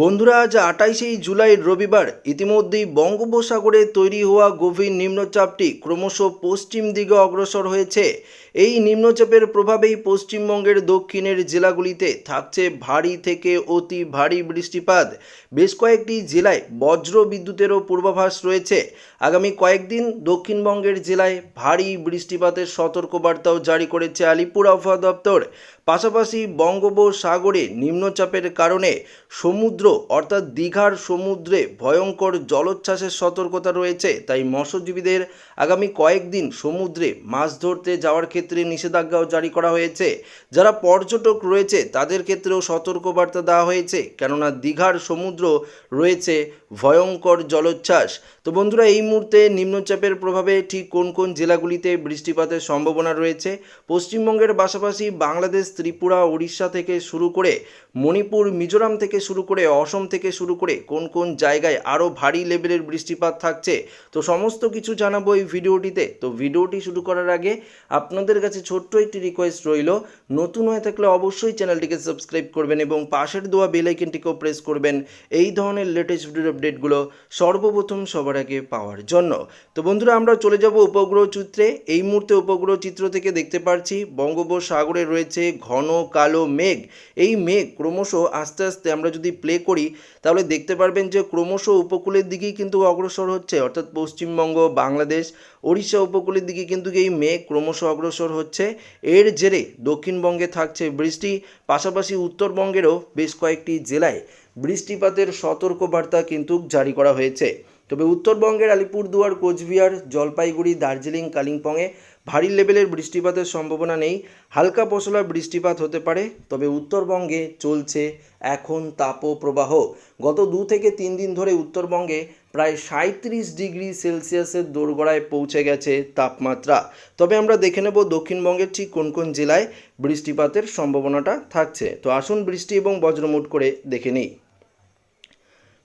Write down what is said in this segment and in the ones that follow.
বন্ধুরা, আজ আটাইশেই জুলাই রবিবার। ইতিমধ্যেই বঙ্গোপসাগরে তৈরি হওয়া গভীর নিম্নচাপটি ক্রমশ পশ্চিম দিকে অগ্রসর হয়েছে। এই নিম্নচাপের প্রভাবেই পশ্চিমবঙ্গের দক্ষিণের জেলাগুলিতে থাকছে ভারী থেকে অতি ভারী বৃষ্টিপাত। বেশ কয়েকটি জেলায় বজ্র বিদ্যুতেরও পূর্বাভাস রয়েছে। আগামী কয়েকদিন দক্ষিণবঙ্গের জেলায় ভারী বৃষ্টিপাতের সতর্কবার্তাও জারি করেছে আলিপুর আবহাওয়া দপ্তর। পাশাপাশি বঙ্গোপসাগরে নিম্নচাপের কারণে সমুদ্র, অর্থাৎ দীঘার সমুদ্রে ভয়ঙ্কর জলোচ্ছ্বাসের সতর্কতা রয়েছে, তাই মৎস্যজীবীদের আগামী কয়েকদিন সমুদ্রে মাছ ধরতে যাওয়ার ক্ষেত্রে নিষেধাজ্ঞাও জারি করা হয়েছে। যারা পর্যটক রয়েছে, তাদের ক্ষেত্রেও সতর্কবার্তা দেওয়া হয়েছে, কেননা দীঘার সমুদ্র রয়েছে ভয়ঙ্কর জলোচ্ছ্বাস। তো বন্ধুরা, এই মুহূর্তে নিম্নচাপের প্রভাবে ঠিক কোন কোন জেলাগুলিতে বৃষ্টিপাতের সম্ভাবনা রয়েছে? পশ্চিমবঙ্গের পাশাপাশি বাংলাদেশ ত্রিপুরা উড়িষ্যা থেকে শুরু করে মণিপুর, মিজোরাম থেকে শুরু করে অসম থেকে শুরু করে কোন কোন জায়গায় আরও ভারী লেভেলের বৃষ্টিপাত থাকছে, তো সমস্ত কিছু জানাব এই ভিডিওটিতে। তো ভিডিওটি শুরু করার আগে আপনাদের কাছে ছোট্ট একটি রিকোয়েস্ট রইল, নতুন হয়ে থাকলে অবশ্যই চ্যানেলটিকে সাবস্ক্রাইব করবেন এবং পাশের দেওয়া বেল আইকনটিকেও প্রেস করবেন এই ধরনের লেটেস্ট ভিডিও আপডেটগুলো সর্বপ্রথম সবার আগে পাওয়ার জন্য। তো বন্ধুরা, আমরা চলে যাব উপগ্রহ চিত্রে। এই মুহূর্তে উপগ্রহ চিত্র থেকে দেখতে পাচ্ছি বঙ্গোপসাগরে রয়েছে ঘন কালো মেঘ। এই মেঘ ক্রমশ আস্তে আস্তে আমরা যদি প্লে করি, তাহলে দেখতে পারবেন যে ক্রমশ উপকূলের দিকেই কিন্তু অগ্রসর হচ্ছে। অর্থাৎ পশ্চিমবঙ্গ, বাংলাদেশ, ওড়িশা উপকূলের দিকে কিন্তু এই মেঘ ক্রমশ অগ্রসর হচ্ছে। এর জেরে দক্ষিণবঙ্গে থাকছে বৃষ্টি, পাশাপাশি উত্তরবঙ্গেরও বেশ কয়েকটি জেলায় বৃষ্টিপাতের সতর্কবার্তা কিন্তু জারি করা হয়েছে। তবে উত্তরবঙ্গের আলিপুরদুয়ার, কোচবিহার, জলপাইগুড়ি, দার্জিলিং, কালিম্পংয়ে ভারী লেভেলের বৃষ্টিপাতের সম্ভাবনা নেই। হালকা পশলা বৃষ্টিপাত হতে পারে, তবে উত্তরবঙ্গে চলছে এখন তাপপ্রবাহ। গত দু থেকে তিন দিন ধরে উত্তরবঙ্গে প্রায় সাঁত্রিশ ডিগ্রি সেলসিয়াসের দোরগড়ায় পৌঁছে গেছে তাপমাত্রা। তবে আমরা দেখে নেব দক্ষিণবঙ্গের ঠিক কোন কোন জেলায় বৃষ্টিপাতের সম্ভাবনাটা থাকছে। তো আসুন বৃষ্টি এবং বজ্রমুট করে দেখে নিই।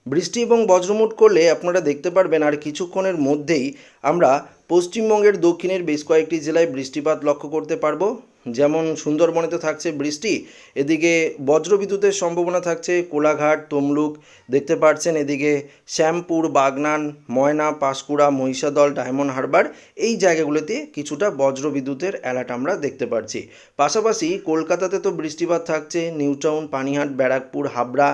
বৃষ্টি এবং বজ্রমুট করলে আপনারা দেখতে পারবেন আর কিছুক্ষণের মধ্যেই আমরা পশ্চিমবঙ্গের দক্ষিণের বেশ কয়েকটি জেলায় বৃষ্টিপাত লক্ষ্য করতে পারব। যেমন সুন্দরবনে তো থাকছে বৃষ্টি, এদিকে বজ্রবিদ্যুতের সম্ভাবনা থাকছে কোলাঘাট, তমলুক, দেখতে পাচ্ছেন এদিকে শ্যামপুর, বাগনান, ময়না, পাঁশকুড়া, মহিষাদল, ডায়মন্ড হারবার, এই জায়গাগুলোতে কিছুটা বজ্রবিদ্যুতের অ্যালার্ট আমরা দেখতে পাচ্ছি পাশাপাশি কলকাতাতে তো বৃষ্টিপাত থাকছে, নিউটাউন, পানিহাট, ব্যারাকপুর, হাবড়া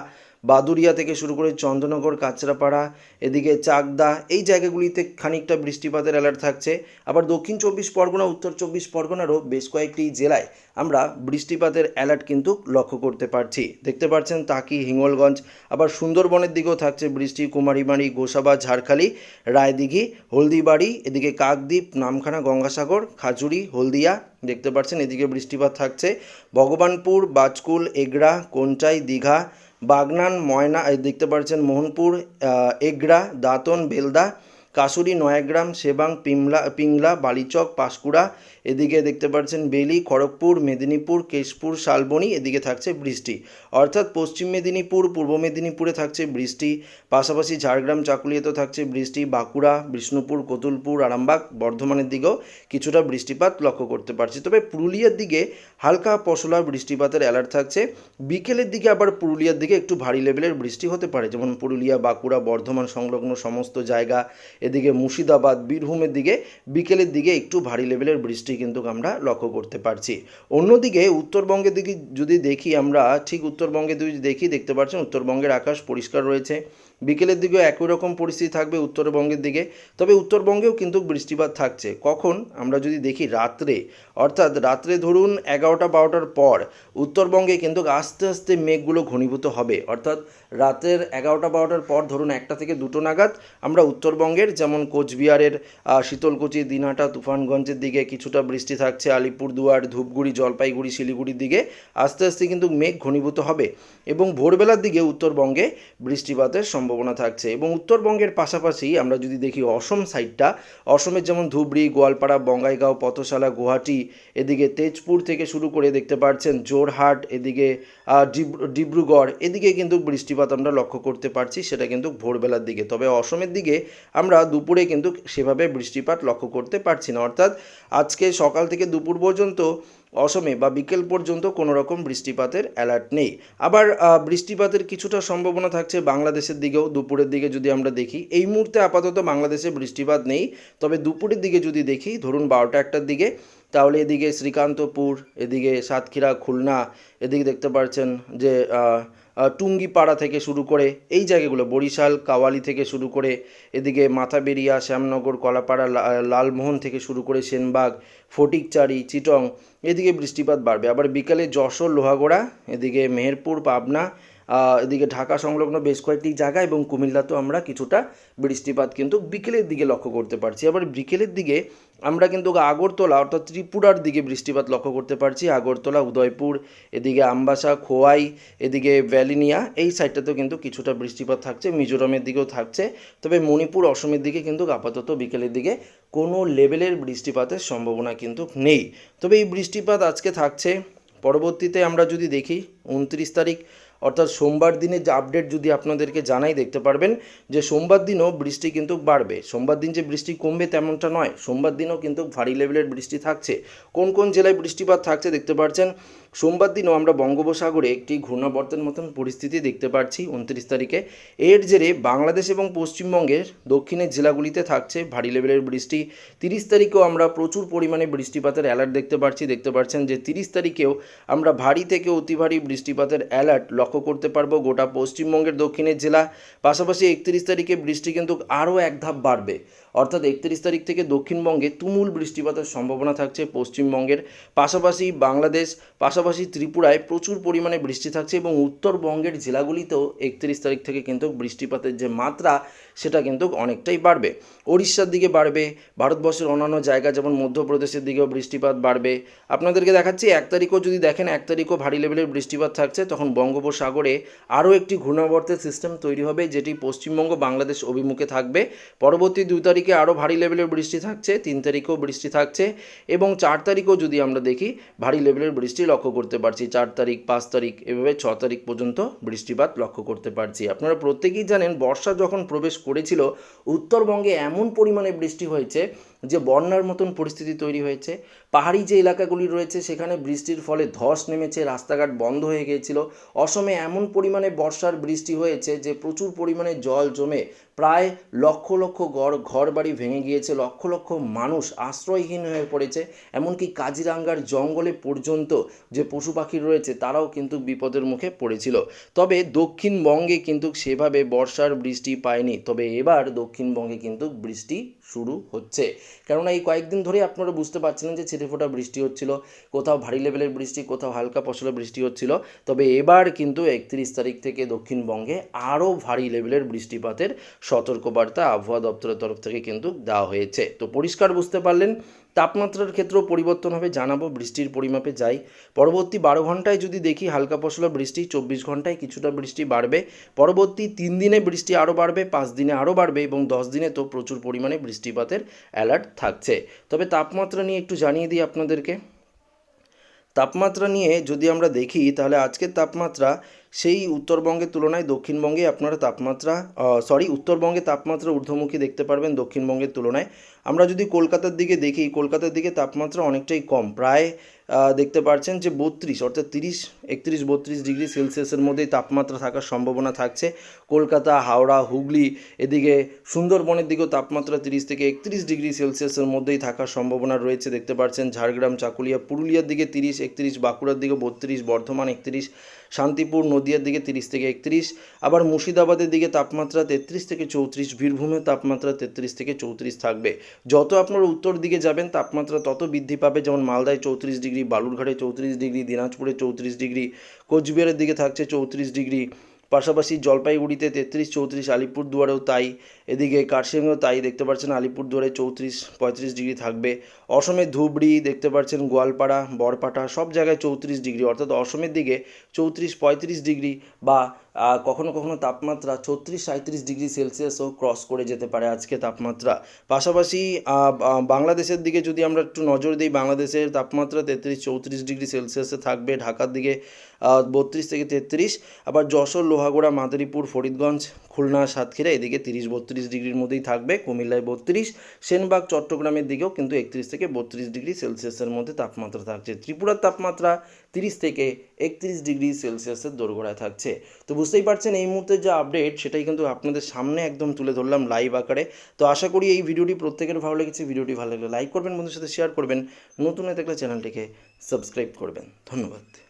বাদুরিয়া থেকে শুরু করে চন্দ্রনগর কাঁচরাপাড়া, এদিকে চাকদা, এই জায়গাগুলিতে খানিকটা বৃষ্টিপাতের অ্যালার্ট থাকছে। আবার দক্ষিণ চব্বিশ পরগনা, উত্তর চব্বিশ পরগনারও বেশ কয়েকটি জেলায় আমরা বৃষ্টিপাতের অ্যালার্ট কিন্তু লক্ষ্য করতে পারছি। দেখতে পাচ্ছেন তাকি, হিঙ্গলগঞ্জ, আবার সুন্দরবনের দিকেও থাকছে বৃষ্টি কুমারীবাড়ি গোসাবা, ঝাড়খালি, রায়দিঘি, হলদিবাড়ি, এদিকে কাকদ্বীপ, নামখানা, গঙ্গাসাগর, খাজুরি, হলদিয়া, দেখতে পাচ্ছেন এদিকে বৃষ্টিপাত থাকছে। ভগবানপুর, বাজকুল, এগড়া কোনটাই দীঘা বাগনান ময়না এই দেখতে পাচ্ছেন মোহনপুর এগড়া দাঁতন বেলদা কাসুরি, নয়াগ্রাম সেবাং পিমলা, পিংলা, বালিচক, পাঁশকুড়া, এদিকে দেখতে পাচ্ছেন বেলি, খড়গপুর, মেদিনীপুর, কেশপুর, শালবনী, এদিকে থাকছে বৃষ্টি। অর্থাৎ পশ্চিম মেদিনীপুর, পূর্ব মেদিনীপুরে থাকছে বৃষ্টি, পাশাপাশি ঝাড়গ্রাম, চাকুলিয়াতেও থাকছে বৃষ্টি, বাঁকুড়া, বিষ্ণুপুর, কতুলপুর, আরামবাগ, বর্ধমানের দিকেও কিছুটা বৃষ্টিপাত লক্ষ্য করতে পারছি। তবে পুরুলিয়ার দিকে হালকা পশলা বৃষ্টিপাতের অ্যালার্ট থাকছে। বিকেলের দিকে আবার পুরুলিয়ার দিকে একটু ভারী লেভেলের বৃষ্টি হতে পারে, যেমন পুরুলিয়া, বাঁকুড়া, বর্ধমান সংলগ্ন সমস্ত জায়গা এদিকে মুর্শিদাবাদ, বীরভূমের দিকে বিকেলের দিকে একটু ভারী লেভেলের বৃষ্টি কিন্তু আমরা লক্ষ্য করতে পারছি। অন্যদিকে উত্তরবঙ্গের দিকে যদি দেখি আমরা, ঠিক উত্তরবঙ্গে যদি দেখি, দেখতে পাচ্ছেন উত্তরবঙ্গের আকাশ পরিষ্কার রয়েছে। বিকেলের দিকেও একই রকম পরিস্থিতি থাকবে উত্তরবঙ্গের দিকে। তবে উত্তরবঙ্গেও কিন্তু বৃষ্টিপাত থাকছে। কখন? আমরা যদি দেখি রাত্রে। অর্থাৎ রাত্রে ধরুন এগারোটা বারোটার পর উত্তরবঙ্গে কিন্তু আস্তে আস্তে মেঘগুলো ঘনীভূত হবে। অর্থাৎ রাতের এগারোটা বারোটার পর ধরুন একটা থেকে দুটো নাগাদ আমরা উত্তরবঙ্গের যেমন কোচবিহারের শীতলকুচি, দিনহাটা, তুফানগঞ্জের দিকে কিছুটা বৃষ্টি থাকছে। আলিপুরদুয়ার, ধূপগুড়ি, জলপাইগুড়ি, শিলিগুড়ির দিকে আস্তে আস্তে কিন্তু মেঘ ঘনীভূত হবে। এবং ভোরবেলার দিকে উত্তরবঙ্গে বৃষ্টিপাতের সম্ভাবনা থাকছে। এবং উত্তরবঙ্গের পাশাপাশি আমরা যদি দেখি অসম সাইডটা, অসমের যেমন ধুবড়ি, গোয়ালপাড়া, বঙ্গাইগাঁও, পথশালা, গুয়াহাটি, এদিকে তেজপুর থেকে শুরু করে দেখতে পাচ্ছেন জোরহাট এদিকে ডিব্রুগড়, এদিকে কিন্তু বৃষ্টিপাত আমরা লক্ষ্য করতে পারছি, সেটা কিন্তু ভোরবেলার দিকে। তবে অসমের দিকে আমরা দুপুরে কিন্তু সেভাবে বৃষ্টিপাত লক্ষ্য করতে পারছি না। অর্থাৎ আজকে সকাল থেকে দুপুর পর্যন্ত অসমে বা বিকেল পর্যন্ত কোনো রকম বৃষ্টিপাতের অ্যালার্ট নেই। আবার বৃষ্টিপাতের কিছুটা সম্ভাবনা থাকছে বাংলাদেশের দিকেও। দুপুরের দিকে যদি আমরা দেখি, এই মুহূর্তে আপাতত বাংলাদেশে বৃষ্টিপাত নেই। তবে দুপুরের দিকে যদি দেখি, ধরুন বারোটা একটার দিকে তাহলে এদিকে শ্রীকান্তপুর, এদিকে সাতক্ষীরা, খুলনা, এদিকে দেখতে পাচ্ছেন যে টুঙ্গিপাড়া থেকে শুরু করে এই জায়গাগুলো, বরিশাল, কাওয়ালি থেকে শুরু করে এদিকে মাথাবেরিয়া, শ্যামনগর, কলাপাড়া লালমোহন থেকে শুরু করে সেনবাগ, ফটিকচারি, চিটং, এদিকে বৃষ্টিপাত বাড়বে। আবার বিকালে যশোর, লোহাগড়া, এদিকে মেহেরপুর, পাবনা এদিকে ঢাকা সংলগ্ন বেশ কয়েকটি জায়গা এবং কুমিল্লাতেও আমরা কিছুটা বৃষ্টিপাত কিন্তু বিকেলের দিকে লক্ষ্য করতে পারছি। আবার বিকেলের দিকে আমরা কিন্তু আগরতলা অর্থাৎ ত্রিপুরার দিকে বৃষ্টিপাত লক্ষ্য করতে পারছি। আগরতলা, উদয়পুর, এদিকে আমবাসা, খোয়াই, এদিকে ভ্যালিনিয়া এই সাইডটাতেও কিন্তু কিছুটা বৃষ্টিপাত থাকছে, মিজোরামের দিকেও থাকছে। তবে মণিপুর, অসমের দিকে কিন্তু আপাতত বিকেলের দিকে কোনো লেভেলের বৃষ্টিপাতের সম্ভাবনা কিন্তু নেই। তবে এই বৃষ্টিপাত আজকে থাকছে। পরবর্তীতে আমরা যদি দেখি, উনত্রিশ তারিখ অর্থাৎ সোমবার দিনে যে আপডেট যদি আপনাদেরকে জানাই, দেখতে পারবেন যে সোমবার দিনও বৃষ্টি কিন্তু বাড়বে। সোমবার দিন যে বৃষ্টি কমবে তেমনটা নয়, সোমবার দিনও কিন্তু ভারী লেভেলের বৃষ্টি থাকছে। কোন কোন জেলায় বৃষ্টিপাত থাকছে দেখতে পাচ্ছেন সোমবার দিনও আমরা বঙ্গোপসাগরে একটি ঘূর্ণাবর্তের মতন পরিস্থিতি দেখতে পাচ্ছি উনত্রিশ তারিখে। এর জেরে বাংলাদেশ এবং পশ্চিমবঙ্গের দক্ষিণের জেলাগুলিতে থাকছে ভারী লেভেলের বৃষ্টি। তিরিশ তারিখেও আমরা প্রচুর পরিমাণে বৃষ্টিপাতের অ্যালার্ট দেখতে পাচ্ছি দেখতে পাচ্ছেন যে তিরিশ তারিখেও আমরা ভারী থেকে অতি ভারী বৃষ্টিপাতের অ্যালার্ট লক্ষ্য করতে পারব গোটা পশ্চিমবঙ্গের দক্ষিণের জেলা। পাশাপাশি একত্রিশ তারিখে বৃষ্টি কিন্তু আরও এক ধাপ বাড়বে। অর্থাৎ একত্রিশ তারিখ থেকে দক্ষিণবঙ্গে তুমুল বৃষ্টিপাতের সম্ভাবনা থাকছে পশ্চিমবঙ্গের। পাশাপাশি বাংলাদেশ, পাশাপাশি ত্রিপুরায় প্রচুর পরিমাণে বৃষ্টি থাকছে এবং উত্তরবঙ্গের জেলাগুলিতেও একত্রিশ তারিখ থেকে কিন্তু বৃষ্টিপাতের যে মাত্রা, সেটা কিন্তু অনেকটাই বাড়বে। ওড়িশার দিকে বাড়বে, ভারতবর্ষের অন্যান্য জায়গা যেমন মধ্যপ্রদেশের দিকেও বৃষ্টিপাত বাড়বে। আপনাদেরকে দেখাচ্ছি, এক তারিখও যদি দেখেন, এক তারিখও ভারী লেভেলের বৃষ্টিপাত থাকছে, তখন বঙ্গোপসাগরে আরও একটি ঘূর্ণাবর্তের সিস্টেম তৈরি হবে, যেটি পশ্চিমবঙ্গ, বাংলাদেশ অভিমুখে থাকবে। পরবর্তী দুই তারিখে আরও ভারী লেভেলের বৃষ্টি থাকছে, তিন তারিখেও বৃষ্টি থাকছে এবং চার তারিখও যদি আমরা দেখি, ভারী লেভেলের বৃষ্টি লক্ষ্য করতে পারছি। চার তারিখ, পাঁচ তারিখ এভাবে ছ তারিখ পর্যন্ত বৃষ্টিপাত লক্ষ্য করতে পারছি। আপনারা প্রত্যেকেই জানেন, বর্ষা যখন প্রবেশ করেছিল, উত্তরবঙ্গে এমন পরিমাণে বৃষ্টি হয়েছে যে বন্যার মতন পরিস্থিতি তৈরি হয়েছে। পাহাড়ি যে এলাকাগুলি রয়েছে, সেখানে বৃষ্টির ফলে ধস নেমেছে, রাস্তাঘাট বন্ধ হয়ে গিয়েছিল। অসমে এমন পরিমাণে বর্ষার বৃষ্টি হয়েছে যে প্রচুর পরিমাণে জল জমে প্রায় লক্ষ লক্ষ ঘর ঘর বাড়ি ভেঙে গিয়েছে। লক্ষ লক্ষ মানুষ আশ্রয়হীন হয়ে পড়েছে। এমনকি কাজিরাঙ্গার জঙ্গলে পর্যন্ত যে পশু পাখি রয়েছে, তারাও কিন্তু বিপদের মুখে পড়েছিল। তবে দক্ষিণবঙ্গে কিন্তু সেভাবে বর্ষার বৃষ্টি পায়নি। তবে এবার দক্ষিণবঙ্গে কিন্তু বৃষ্টি শুরু হচ্ছে। কেননা এই কয়েকদিন ধরে আপনারা বুঝতে পারছিলেন যে ছিটেফোঁটা বৃষ্টি হচ্ছিল, কোথাও ভারী লেভেলের বৃষ্টি, কোথাও হালকা পশলা বৃষ্টি হচ্ছিল। তবে এবার কিন্তু একত্রিশ তারিখ থেকে দক্ষিণবঙ্গে আরও ভারী লেভেলের বৃষ্টিপাতের সতর্কবার্তা আবহাওয়া দপ্তরের তরফ থেকে কিন্তু দেওয়া হয়েছে। তো পরিষ্কার বুঝতে পারলেন তাপমাত্রার ক্ষেত্রেও পরিবর্তন হবে, জানাব বৃষ্টির পরিমাপে যাই। পরবর্তী বারো ঘন্টায় যদি দেখি হালকা পশলা বৃষ্টি, চব্বিশ ঘন্টায় কিছুটা বৃষ্টি বাড়বে। পরবর্তী তিন দিনে বৃষ্টি আরও বাড়বে, পাঁচ দিনে আরও বাড়বে এবং দশ দিনে তো প্রচুর পরিমাণে বৃষ্টিপাতের অ্যালার্ট থাকছে। তবে তাপমাত্রা নিয়ে একটু জানিয়ে দিই আপনাদেরকে। তাপমাত্রা নিয়ে যদি আমরা দেখি, তাহলে আজকের তাপমাত্রা সেই উত্তরবঙ্গের তুলনায় দক্ষিণবঙ্গে আপনারা তাপমাত্রা সরি উত্তরবঙ্গে তাপমাত্রা ঊর্ধ্বমুখী দেখতে পারবেন দক্ষিণবঙ্গের তুলনায়। আমরা যদি কলকাতার দিকে দেখি, কলকাতার দিকে তাপমাত্রা অনেকটাই কম। প্রায় দেখতে পাচ্ছেন যে বত্রিশ, অর্থাৎ তিরিশ, একত্রিশ, বত্রিশ ডিগ্রি সেলসিয়াসের মধ্যেই তাপমাত্রা থাকার সম্ভাবনা থাকছে। কলকাতা, হাওড়া, হুগলি এদিকে সুন্দরবনের দিকেও তাপমাত্রা তিরিশ থেকে একত্রিশ ডিগ্রি সেলসিয়াসের মধ্যেই থাকার সম্ভাবনা রয়েছে। দেখতে পাচ্ছেন ঝাড়গ্রাম, চাকুলিয়া, পুরুলিয়ার দিকে তিরিশ, একত্রিশ, বাঁকুড়ার দিকে বত্রিশ, বর্ধমান একত্রিশ, শান্তিপুর, নদিয়ার দিকে তিরিশ থেকে একত্রিশ, আবার মুর্শিদাবাদের দিকে তাপমাত্রা তেত্রিশ থেকে চৌত্রিশ বীরভূমের তাপমাত্রা তেত্রিশ থেকে চৌত্রিশ থাকবে। যত আপনারা উত্তর দিকে যাবেন, তাপমাত্রা তত বৃদ্ধি পাবে। যেমন মালদায় চৌত্রিশ ডিগ্রি, বালুরঘাটে চৌত্রিশ ডিগ্রি, দিনাজপুরে চৌত্রিশ ডিগ্রি, কোচবিহারের দিকে থাকছে চৌত্রিশ ডিগ্রি। পাশাপাশি জলপাইগুড়িতে তেত্রিশ, চৌত্রিশ, আলিপুরদুয়ারেও তাই। এদিকে কার্শিয়াংয়েও তাই, দেখতে পাচ্ছেন আলিপুরদুয়ারে চৌত্রিশ, পঁয়ত্রিশ ডিগ্রি থাকবে। অসমের ধুবড়ি, দেখতে পাচ্ছেন গোয়ালপাড়া, বরপাটা, সব জায়গায় চৌত্রিশ ডিগ্রি। অর্থাৎ অসমের দিকে চৌত্রিশ, পঁয়ত্রিশ ডিগ্রি বা কখনো কখনো তাপমাত্রা ছত্রিশ সাঁত্রিশ ডিগ্রি সেলসিয়াসও ক্রস করে যেতে পারে আজকে তাপমাত্রা। পাশাপাশি বাংলাদেশের দিকে যদি আমরা একটু নজর দিই, বাংলাদেশের তাপমাত্রা তেত্রিশ চৌত্রিশ ডিগ্রি সেলসিয়াসে থাকবে, ঢাকার দিকে বত্রিশ থেকে তেত্রিশ, আবার যশোর, লোহাগড়া, মাদারীপুর, ফরিদগঞ্জ, খুলনা, সাতক্ষীরা, এদিকে তিরিশ বত্রিশ ডিগ্রির মধ্যেই থাকবে, কুমিল্লায় বত্রিশ, সেনবাগ, চট্টগ্রামের দিকেও কিন্তু একত্রিশ থেকে বত্রিশ ডিগ্রি সেলসিয়াসের মধ্যে তাপমাত্রা থাকছে। ত্রিপুরার তাপমাত্রা তিরিশ থেকে একত্রিশ ডিগ্রি সেলসিয়াসের দোরগোড়ায় থাকছে। তো বুঝতেই পারছেন এই মুহূর্তে যা আপডেট সেটাই কিন্তু আপনাদের সামনে একদম তুলে ধরলাম লাইভ আকারে। তো আশা করি এই ভিডিওটি প্রত্যেকের ভালো লেগেছে। ভিডিওটি ভালো লাগলে লাইক করবেন বন্ধুর সাথে শেয়ার করবেন। নতুন হয়ে থাকলে চ্যানেলটিকে সাবস্ক্রাইব করবেন। ধন্যবাদ।